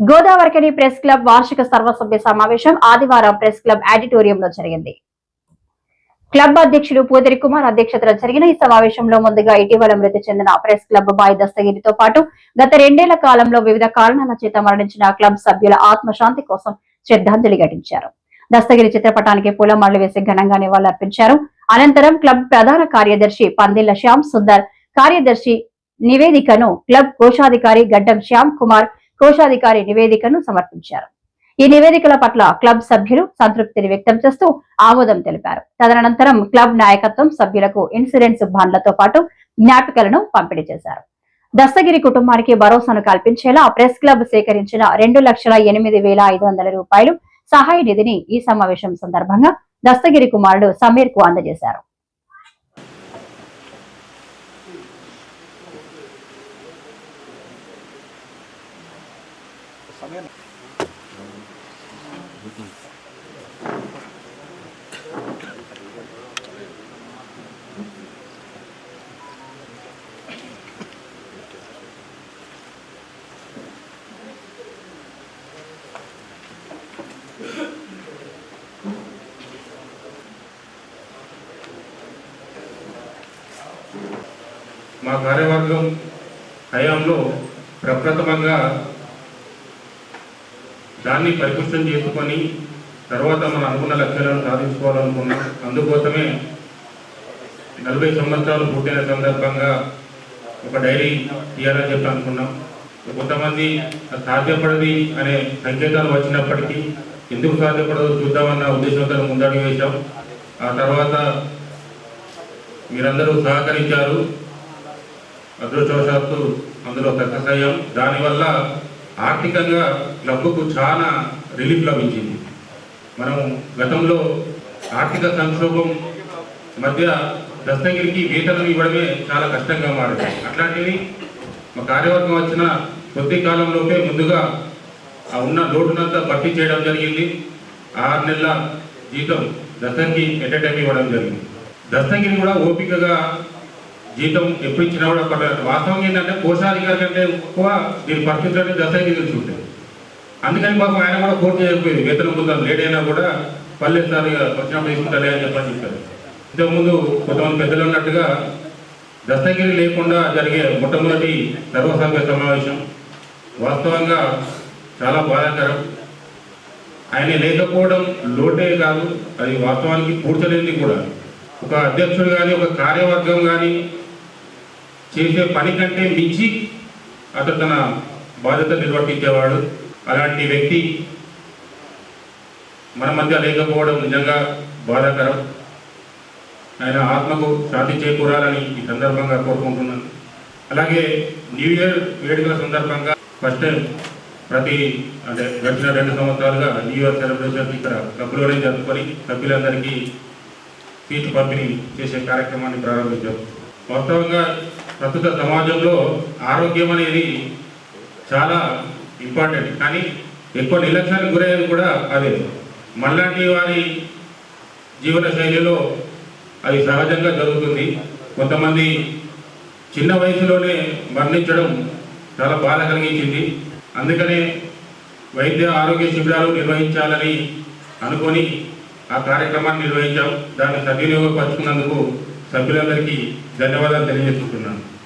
Godavarikhani press club వార్షిక సర్వసభ్య సమావేశం ఆదివారం ప్రెస్ క్లబ్ ఆడిటోరియంలో జరిగింది. క్లబ్ అధ్యక్షుడు పూదరి కుమార్ అధ్యక్షతన జరిగిన ఈ సమావేశంలో ముందుగా ఇటీవల మృతి చెందిన ప్రెస్ క్లబ్ బాయ్ దస్తగిరితో పాటు గత రెండేళ్ళ కాలంలో వివిధ కారణాల చేత మరణించిన క్లబ్ సభ్యుల ఆత్మశాంతి కోసం శ్రద్ధాంజలి ఘటించారు. దస్తగిరి చిత్రపటానికి పూలమాలలు వేసి ఘనంగా నివాళులర్పించారు. అనంతరం క్లబ్ ప్రధాన కార్యదర్శి పందిళ్ళ శ్యామ్ సుందర్ కార్యదర్శి నివేదికను క్లబ్ కోశాధికారి గడ్డం శ్యామ్ కుమార్ కోశాధికారి నివేదికను సమర్పించారు. ఈ నివేదికల పట్ల క్లబ్ సభ్యులు సంతృప్తిని వ్యక్తం చేస్తూ ఆమోదం తెలిపారు. తదనంతరం క్లబ్ నాయకత్వం సభ్యులకు ఇన్సూరెన్స్ బాండ్లతో పాటు జ్ఞాపికలను పంపిణీ చేశారు. దస్తగిరి కుటుంబానికి భరోసాను కల్పించేలా ప్రెస్ క్లబ్ సేకరించిన రెండు లక్షల ఎనిమిది వేల ఐదు వందల రూపాయలు సహాయ నిధిని ఈ సమావేశం సందర్భంగా దస్తగిరి కుమారుడు సమీర్కు అందజేశారు. మా కార్యవర్గం హయాంలో ప్రప్రథమంగా దాన్ని పరిపుష్టం చేసుకొని తర్వాత మనం అనుకున్న లక్ష్యాలను సాధించుకోవాలనుకున్నాం అందుకోసమే నలభై సంవత్సరాలు పుట్టిన సందర్భంగా ఒక డైరీ తీయాలని చెప్పి అనుకున్నాం. కొంతమంది సాధ్యపడది అనే సంకేతాలు వచ్చినప్పటికీ ఎందుకు సాధ్యపడదో చూద్దామన్న ఉద్దేశంతో ముందడుగు వేశాం. ఆ తర్వాత మీరందరూ సహకరించారు. అదృష్టవశాత్తు అందులో సక్సెస్ అయ్యాం. దానివల్ల ఆర్థికంగా క్లబ్కు చాలా రిలీఫ్ లభించింది మనం గతంలో ఆర్థిక సంక్షోభం మధ్య దస్తగిరికి వేతనం ఇవ్వడమే చాలా కష్టంగా మారింది. అట్లాంటివి మా కార్యవర్గం వచ్చిన కొద్ది కాలంలోపే ముందుగా ఆ ఉన్న లోటునంతా భర్తీ చేయడం జరిగింది. ఆరు నెలల జీతం దస్తగిరికి ఎట్ టైం ఇవ్వడం జరిగింది. దస్తగిరి కూడా ఓపికగా జీతం ఎప్పుడు ఇచ్చినా కూడా పర్లేదు. వాస్తవం ఏంటంటే కోశాధికారి కంటే ఎక్కువ దీని పరిస్థితులన్నీ దశాయి తెలిసి ఉంటాయి అందుకని పాపం ఆయన కూడా కోర్టు చేయకపోయింది వేతనం పొందాం లేట్ అయినా కూడా పల్లె సార్ ఇక వచ్చినప్పుడు అని చెప్పని చెప్పారు. ఇంతకుముందు కొంతమంది పెద్దలు ఉన్నట్టుగా దస్తగిరి లేకుండా జరిగే మొట్టమొదటి సర్వసభ్య సమావేశం వాస్తవంగా చాలా బాధాకరం. ఆయన లేకపోవడం లోటే కాదు. అది వాస్తవానికి పూడ్చలేనిది కూడా. ఒక అధ్యక్షుడు కానీ ఒక కార్యవర్గం కానీ చేసే పని కంటే మించి అతను తన బాధ్యత నిర్వర్తించేవాడు. అలాంటి వ్యక్తి మన మధ్య లేకపోవడం నిజంగా బాధాకరం. ఆయన ఆత్మకు శాంతి చేకూరాలని ఈ సందర్భంగా కోరుకుంటున్నాను. అలాగే న్యూ ఇయర్ వేడుకల సందర్భంగా ఫస్ట్ టైం ప్రతి అంటే గడిచిన రెండు సంవత్సరాలుగా న్యూ ఇయర్ సెలబ్రేషన్ ఇక్కడ క్లబ్లోనే జరుపుకొని సభ్యులందరికీ సీటు పంపిణీ చేసే కార్యక్రమాన్ని ప్రారంభించాం. వాస్తవంగా ప్రస్తుత సమాజంలో ఆరోగ్యం అనేది చాలా ఇంపార్టెంట్ కానీ ఎక్కువ నిర్లక్ష్యానికి గురయ్యేది కూడా అదే. మళ్ళాంటి వారి జీవన శైలిలో అది సహజంగా జరుగుతుంది. కొంతమంది చిన్న వయసులోనే మరణించడం చాలా బాధ కలిగించింది. అందుకనే వైద్య ఆరోగ్య శిబిరాలు నిర్వహించాలని అనుకొని ఆ కార్యక్రమాన్ని నిర్వహించాం. దాన్ని సద్వినియోగపరుచుకున్నందుకు సభ్యులందరికీ ధన్యవాదాలు తెలియజేసుకుంటున్నాను.